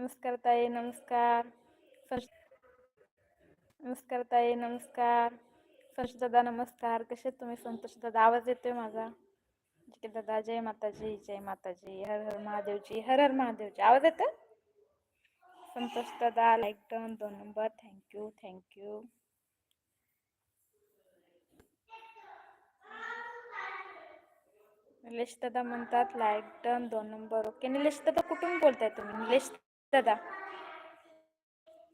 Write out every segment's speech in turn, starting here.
नमस्कार ताई, नमस्कार। नमस्कार ताई, नमस्कार। संतोष दादा, नमस्कार। आहेत तुम्ही? संतोष दादा, आवाज़ येतोय माझा? ठीक आहे दादा, जय माताजी जय माताजी, हर हर महादेवजी, हर हर महादेवजी. आवाज़ येतोय? संतोष दादा लाईक डन दोन number thank you thank you Nilesh दादा म्हणतात लाईक डन दोन नंबर ओके, निलेश दादा कुठून बोलताय तुम्ही? निलेश दादा.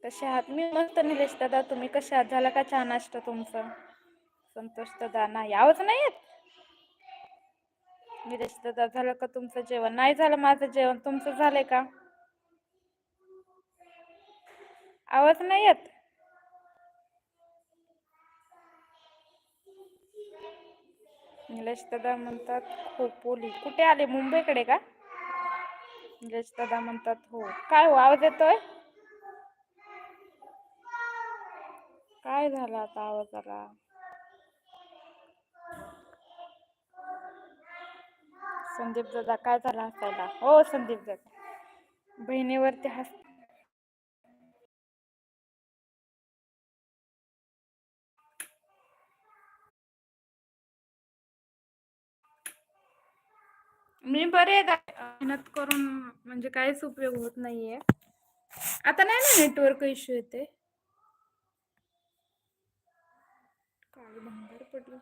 कसे आहात? मी मस्त निलेश दादा. तुम्ही कसे आहात? झाला का छान नाश्ता तुमचं? संतोष दादा नाही. आवाज नाही येत? निलेश दादा झालं का तुमचं जेवण? नाही झालं माझं जेवण. तुमचं झालंय का? आवाज नाही येत? निलेश दादा म्हणतात खोपोली कुठे आले? मुंबईकडे का? निलेश दादा म्हणतात हो. काय हो आवाज येतोय? काय झालं आता आवाजाला? संदीप दादा काय झालं हसायला हो संदीप दादा. बहिणीवरती हस मी बरे आहे मेहनत करून म्हणजे काहीच उपयोग होत नाहीये. आता नाही ना नेटवर्क इश्यू येते. काय भंगार पडलं.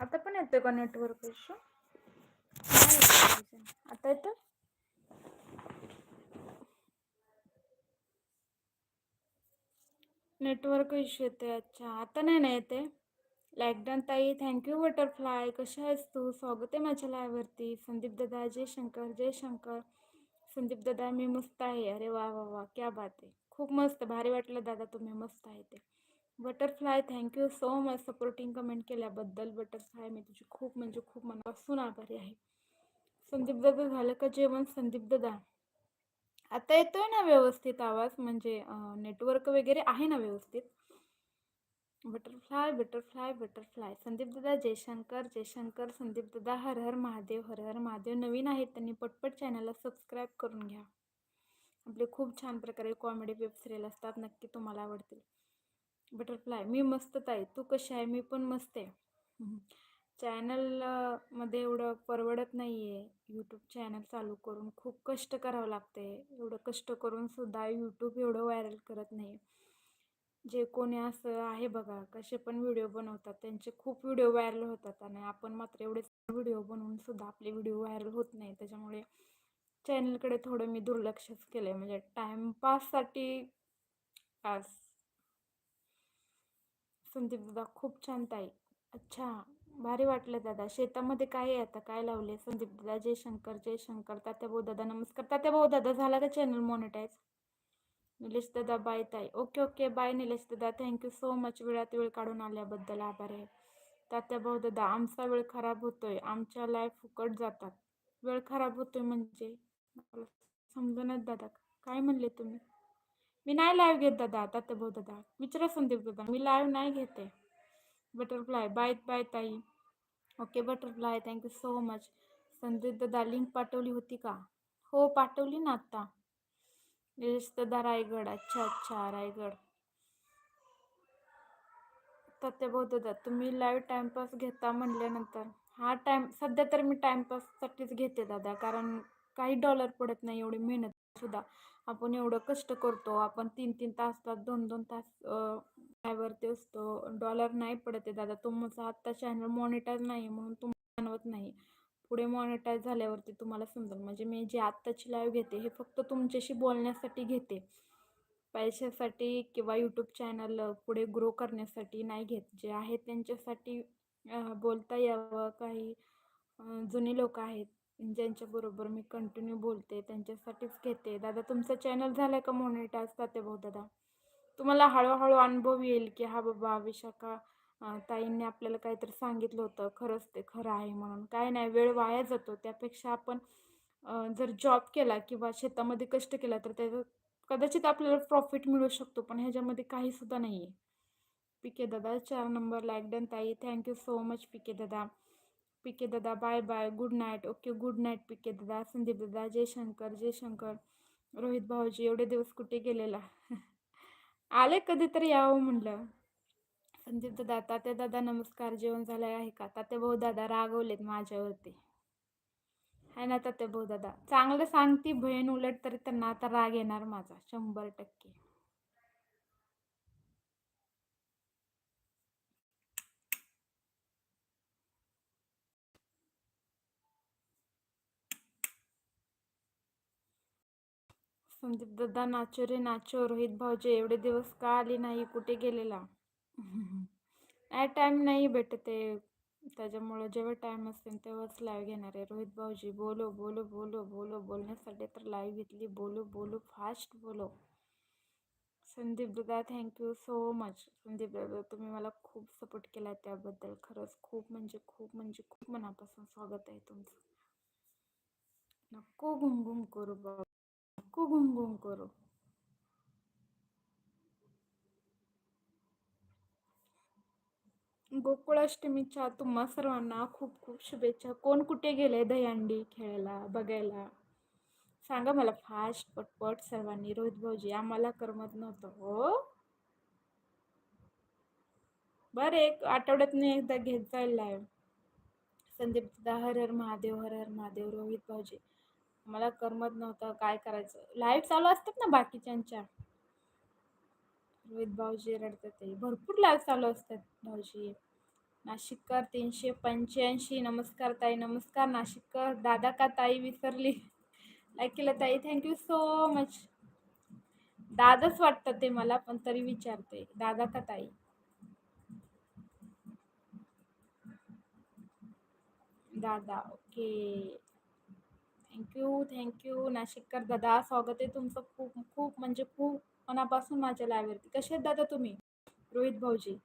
आता पण येतोय का नेटवर्क इश्यू आता येतं नेटवर्क इश्यू येते अच्छा आता नाही ना येते. लॅकडाऊन ताई. थँक्यू बटरफ्लाय कशा आहेस तू? स्वागत आहे माझ्या लायवरती संदीप दादा जय शंकर जय शंकर. संदीप दादा मी मस्त आहे. अरे वा वा वा. क्या बात आहे. खूप मस्त. भारी वाटलं दादा तुम्ही मस्त आहे ते. Butterfly thank you so much supporting comment केल्याबद्दल बटरफ्लाय मी तुझी खूप म्हणजे खूप मनापासून आभारी आहे. संदीप दादा झालं का जेवण? संदीप दादा. आता येतोय ना व्यवस्थित आवाज? म्हणजे नेटवर्क वगैरे आहे ना व्यवस्थित? बटरफ्लाय बटरफ्लाय बटरफ्लाय संदीपदादा जयशंकर जयशंकर संदीपदादा हर हर महादेव हर हर महादेव. नवीन आहेत त्यांनी पटपट चॅनलला सबस्क्राईब करून घ्या. आपले खूप छान प्रकारे कॉमेडी वेब सिरियल असतात नक्की तुम्हाला आवडतील. बटरफ्लाय मी मस्त ताई. तू कशी आहे? मी पण मस्त आहे. चॅनलमध्ये एवढं परवडत नाही आहे यूट्यूब चॅनल चालू करून खूप कष्ट करावं लागते एवढं कष्ट करून सुद्धा यूट्यूब एवढं व्हायरल करत नाही जे कोणी असं आहे बघा कसे पण व्हिडिओ बनवतात त्यांचे खूप व्हिडिओ व्हायरल होतात आणि आपण मात्र एवढे व्हिडिओ बनवून सुद्धा आपले व्हिडिओ व्हायरल होत नाही. त्याच्यामुळे चॅनलकडे थोडं मी दुर्लक्षच केलं आहे म्हणजे टाईमपाससाठी आज संदीप दादा खूप छान ताई. अच्छा भारी वाटलं दादा. शेतामध्ये काय आहे आता? काय लावले संदीप दादा जय शंकर जय शंकर तात्या भाऊ दादा नमस्कार. तात्या भाऊ दादा झाला का चॅनल मॉनिटाईज निलेश दादा बाय ताई ओके ओके बाय निलेश दादा थँक्यू सो मच वेळात वेळ काढून आल्याबद्दल आभार आहे. तात्या भाऊ दादा आमचा वेळ खराब होतोय. आमच्या लाईफ फुकट जातात. वेळ खराब होतोय म्हणजे? समजूनच दादा. काय म्हणले तुम्ही? मी नाही लाईव्ह घेत दादा तात्या भाऊ दादा विचारा संदीप दादा. मी लाईव्ह नाही घेते. बटरफ्लाय बाय बाय ताई. Okay butterfly thank you so much Sandeep दादा लिंक पाठवली होती का? हो पाठवली ना आत्ता रिश्तेदार रायगड अच्छा अच्छा रायगड तात्याभाऊ दादा तुम्ही लाईव्ह टाईमपास घेता म्हणल्यानंतर. हा टाईम सध्या तर मी टाईमपाससाठीच घेते दादा कारण काही डॉलर पडत नाही एवढी मेहनत सुद्धा. आपण एवढं कष्ट करतो आपण तीन तीन तास तास दोन दोन तास लाईव्हवरती असतो. डॉलर नाही पडत आहे दादा तुमचा आत्ता चॅनल मॉनिटर नाही म्हणून तुम्हाला जाणवत नाही. पुढे मॉनिटाईज झाल्यावरती तुम्हाला समजेल. म्हणजे मी जे आत्ताची लाईव्ह घेते हे फक्त तुमच्याशी बोलण्यासाठी घेते. पैशासाठी किंवा यूट्यूब चॅनल पुढे ग्रो करण्यासाठी नाही घेत. जे आहेत त्यांच्यासाठी बोलता यावं. काही जुनी लोक आहेत ज्यांच्याबरोबर मी कंटिन्यू बोलते त्यांच्यासाठीच घेते. दादा तुमचं चॅनल झालं का मॉनिटाईज जाते भाऊ दादा. तुम्हाला हळूहळू अनुभव येईल की हा बाबा विशाखा ताईंनी आपल्याला काहीतरी सांगितलं होतं खरंच ते खरं आहे म्हणून. काय नाही वेळ वाया जातो. त्यापेक्षा आपण जर जॉब केला किंवा शेतामध्ये कष्ट केला तर त्याचं कदाचित आपल्याला प्रॉफिट मिळू शकतो पण ह्याच्यामध्ये काहीसुद्धा नाही आहे. पिके दादा चार नंबर लॅकडन ताई. थँक्यू सो मच पिके दादा. पिके दादा bye bye good night okay good night PK दादा. संदीप दादा जय शंकर जय शंकर. रोहित भाऊजी एवढे दिवस कुठे गेलेला? आले कधीतरी यावं म्हणलं. संदीप दादा तात्या दादा नमस्कार जेवण झालं आहे का? तात्या भाऊ दादा रागवलेत माझ्यावरती. आहे ना तात्या भाऊ दादा? चांगलं सांगती बहीण उलट तरी त्यांना आता राग येणार माझा शंभर टक्के. संदीप दादा नाचो रे नाचो रोहित भाऊजी एवढे दिवस का आली नाही कुठे गेलेला? नाही टाईम नाही भेटत आहे. त्याच्यामुळं जेव्हा टाईम असेल तेव्हाच लाईव्ह घेणार आहे. रोहित भाऊजी बोलो बोलो बोलो बोलो बोलण्यासाठी तर लाईव्ह घेतली. बोलो बोलो फास्ट बोलो. संदीप दादा थँक्यू सो मच संदीप दादा तुम्ही मला खूप सपोर्ट केला त्याबद्दल. खरंच खूप म्हणजे खूप म्हणजे खूप मनापासून स्वागत आहे तुमचं. नको घुमघुम करू बाबा. नको घुमघुम करू. गोकुळाष्टमीच्या तुम्हा सर्वांना खूप खूप शुभेच्छा. कोण कुठे गेले दहीहंडी खेळायला बघायला? सांगा मला फास्ट पटपट सर्वांनी. रोहित भाऊजी आम्हाला करमत नव्हतं. हो? बरं एक आठवड्यातनं एकदा घेत जाईल लाईव्ह संदीप दादा हर हर महादेव हर हर महादेव रोहित भाऊजी. मला करमत नव्हतं. काय करायचं? लाईव्ह चालू असतात ना बाकीच्यांच्या? रोहित भाऊजी रडतात ते. भरपूर लाईव्ह चालू असतात भाऊजी. नाशिककर तीनशे पंच्याऐंशी. नमस्कार ताई नमस्कार नाशिककर. दादा का ताई विसरली? लाईक केलं ताई. थँक्यू सो मच दादाच वाटतं ते मला पण तरी विचारते. दादा का ताई? दादा ओके थँक्यू थँक्यू नाशिककर दादा स्वागत आहे तुमचं खूप खूप म्हणजे खूप मनापासून माझ्या लायब्ररीत कसे आहेत दादा तुम्ही? रोहित भाऊजी.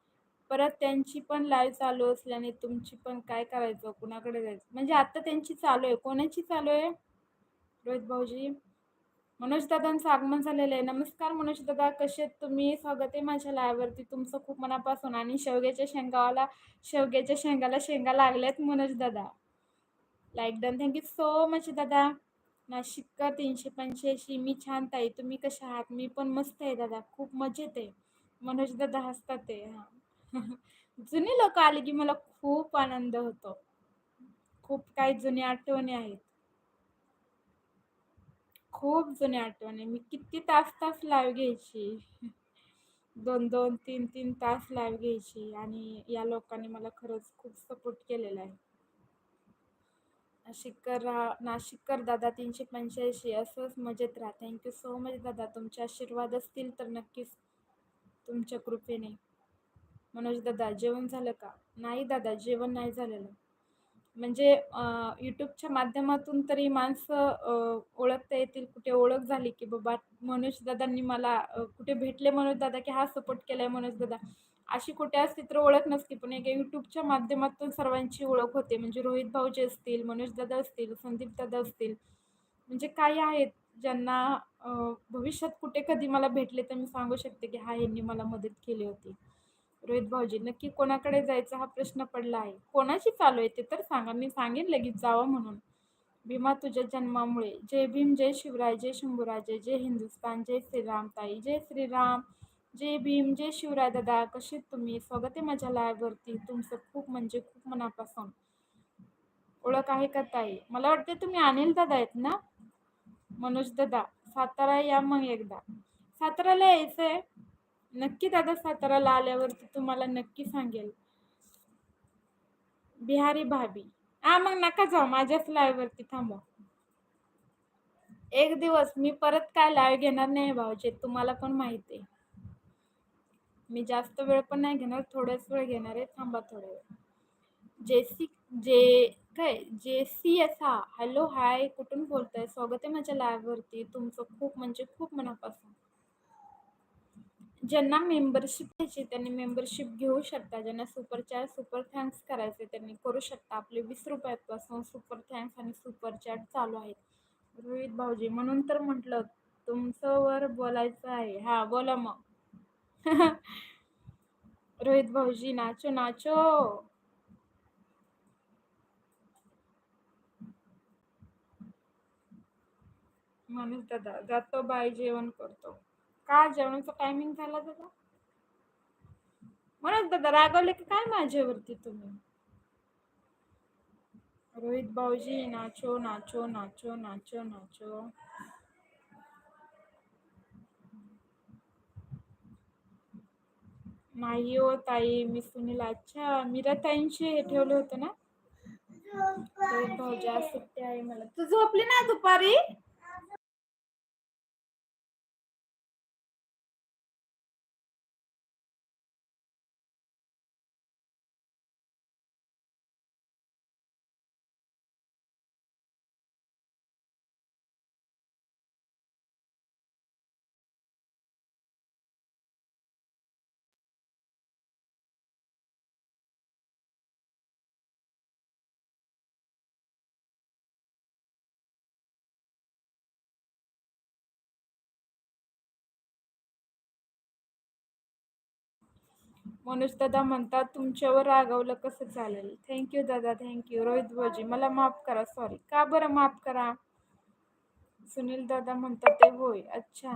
परत त्यांची पण लाईव्ह चालू असल्याने तुमची पण काय करायचं? कुणाकडे जायचं? म्हणजे आता त्यांची चालू आहे. कोणाची चालू आहे? रोहित भाऊजी. मनोज दादांचं आगमन झालेलं आहे. नमस्कार मनोज दादा. कसे आहेत तुम्ही? स्वागत आहे माझ्या लायवरती तुमचं खूप मनापासून आणि शेवग्याच्या शेंगावाला शेवग्याच्या शेंगाला शेंगा लागल्यात मनोज दादा. Like done thank you so much दादा. नाशिककर तीनशे पंच्याऐंशी? मी छान ताई. तुम्ही कशा आहात? मी पण मस्त आहे दादा. खूप मजेत आहे. मनोज दादा हसतात आहे. हां. जुनी लोक आले की मला खूप आनंद होतो. खूप काही जुनी आठवणी आहेत. खूप जुनी आठवणी. मी किती तास तास लाईव्ह घ्यायची. दोन दोन तीन तीन तास लाईव्ह घ्यायची आणि या लोकांनी मला खरंच खूप सपोर्ट केलेला आहे. नाशिककर रा- नाशिककर दादा तीनशे पंच्याऐंशी असंच मजेत राहा. थँक्यू सो मच दादा. तुमचे आशीर्वाद असतील तर नक्कीच तुमच्या कृपेने. मनोज दादा जेवण झालं का? नाही दादा जेवण नाही झालेलं. म्हणजे यूट्यूबच्या माध्यमातून तरी माणसं ओळखता येतील कुठे ओळख झाली की बाबा मनोज दादांनी मला कुठे भेटले मनोज दादा की हा सपोर्ट केला मनोज दादा. अशी कुठे असती तर ओळख नसती पण एक यूट्यूबच्या माध्यमातून सर्वांची ओळख होते. म्हणजे रोहित भाऊजी असतील मनोज दादा असतील संदीप दादा असतील. म्हणजे काही आहेत ज्यांना भविष्यात कुठे कधी मला भेटले तर मी सांगू शकते की हा यांनी मला मदत केली होती. रोहित भाऊजी नक्की कोणाकडे जायचा हा प्रश्न पडला आहे? कोणाशी चालू आहे ते तर सांगा. मी सांगेन लगेच जावं म्हणून. भीमा तुझ्या जन्मामुळे. जय भीम जय शिवराय जय शंभूराजे जय हिंदुस्तान जय श्रीराम ताई जय श्रीराम जय भीम जय शिवराय दादा कसे तुम्ही? स्वागत आहे माझ्या लायवरती तुमचं खूप म्हणजे खूप मनापासून. ओळख आहे का ताई? मला वाटते तुम्ही अनिल दादा आहेत ना? मनोज दादा सातारा या मग एकदा. साताराला यायचंय. नक्की दादा साताराला आल्यावरती तुम्हाला नक्की सांगेल. बिहारी भाभी. हा मग नका जाऊ माझ्याच लाईव्ह थांबा. एक दिवस मी परत काय लाईव्ह घेणार नाही भाऊजी तुम्हाला पण माहिती आहे. मी जास्त वेळ पण नाही घेणार थोड्याच वेळ घेणार आहे थांबा थोडा वेळ. जेसी जे काय जे सी एस हा हॅलो हाय कुठून बोलताय? स्वागत आहे माझ्या लाईव्ह तुमचं खूप म्हणजे खूप मनापासून. ज्यांना मेंबरशिप घ्यायची त्यांनी मेंबरशिप घेऊ शकता. ज्यांना सुपर चॅट सुपर थँक्स करायचे त्यांनी करू शकता. आपले वीस रुपयापासून सुपर थँक्स आणि सुपर चॅट चालू आहेत. रोहित भाऊजी म्हणून तर म्हटलं तुमचं वर बोलायचं आहे. हा बोला मग. रोहित भाऊजी नाचो नाचो. माणूस दादा जातो बाय जेवण करतो. का जेवणाचा टायमिंग झाला दादा म्हणून दादा रागवले की काय माझ्यावरती तुम्ही? रोहित भाऊजी नाचो नाचो नाचो नाचो नाचो. नाही हो ताई मी सुनील अच्छा मीरा ताईंशी हे ठेवलं होतं ना? रोहित भाऊजी आज सुट्टी आहे मला. तू झोपली ना दुपारी? मनोज दादा म्हणतात तुमच्यावर रागवलं कसं चालेल? थँक्यू दादा. थँक्यू रोहित भाऊजी मला माफ करा सॉरी का बरं माफ करा? सुनील दादा म्हणतात ते होय. अच्छा.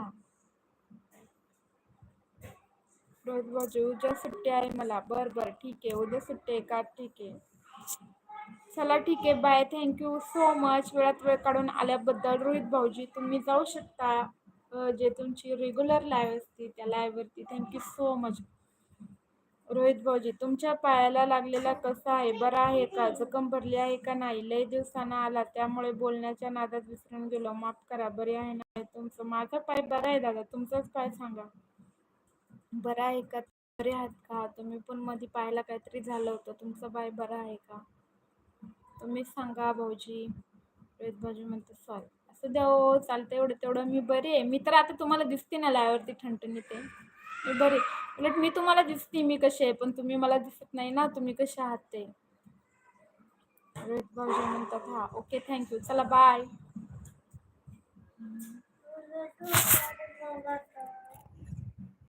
रोहित भाऊजी उद्या सुट्टी आहे मला. बर बर. ठीक आहे. उद्या सुट्टी आहे का? ठीक आहे. चला ठीक आहे. बाय थँक्यू सो मच वेळात वेळ काढून आल्याबद्दल रोहित भाऊजी तुम्ही जाऊ शकता जे तुमची रेग्युलर लाईव्ह असते त्या लाईव्हवरती thank you so much Rohit भाऊजी तुमच्या पायाला लागलेला कसा आहे? बरा आहे का? जखम भरली आहे का नाही? लय दिवसानं आला त्यामुळे बोलण्याच्या नादात विसरून गेलो. माफ करा बरे आहे ना? तुमचं माझा पाय बरा आहे दादा. तुमचाच पाय सांगा. बरा आहे का? बरे आहात का? तुम्ही पण मध्ये पायाला काहीतरी झालं होतं. तुमचा पाय बरा आहे का? तुम्ही सांगा भाऊजी. रोहित भाऊजी म्हणतो सॉरी. असं द्या हो, हो चालतं एवढं तेवढं मी बरी आहे. मी तर आता तुम्हाला दिसते ना लायवरती ठणठणी ते मी बरी. उलट मी तुम्हाला दिसते मी कशी आहे पण तुम्ही मला दिसत नाही ना तुम्ही कसे आहात ते? रोहित भाऊजी म्हणतात हा ओके थँक्यू चला बाय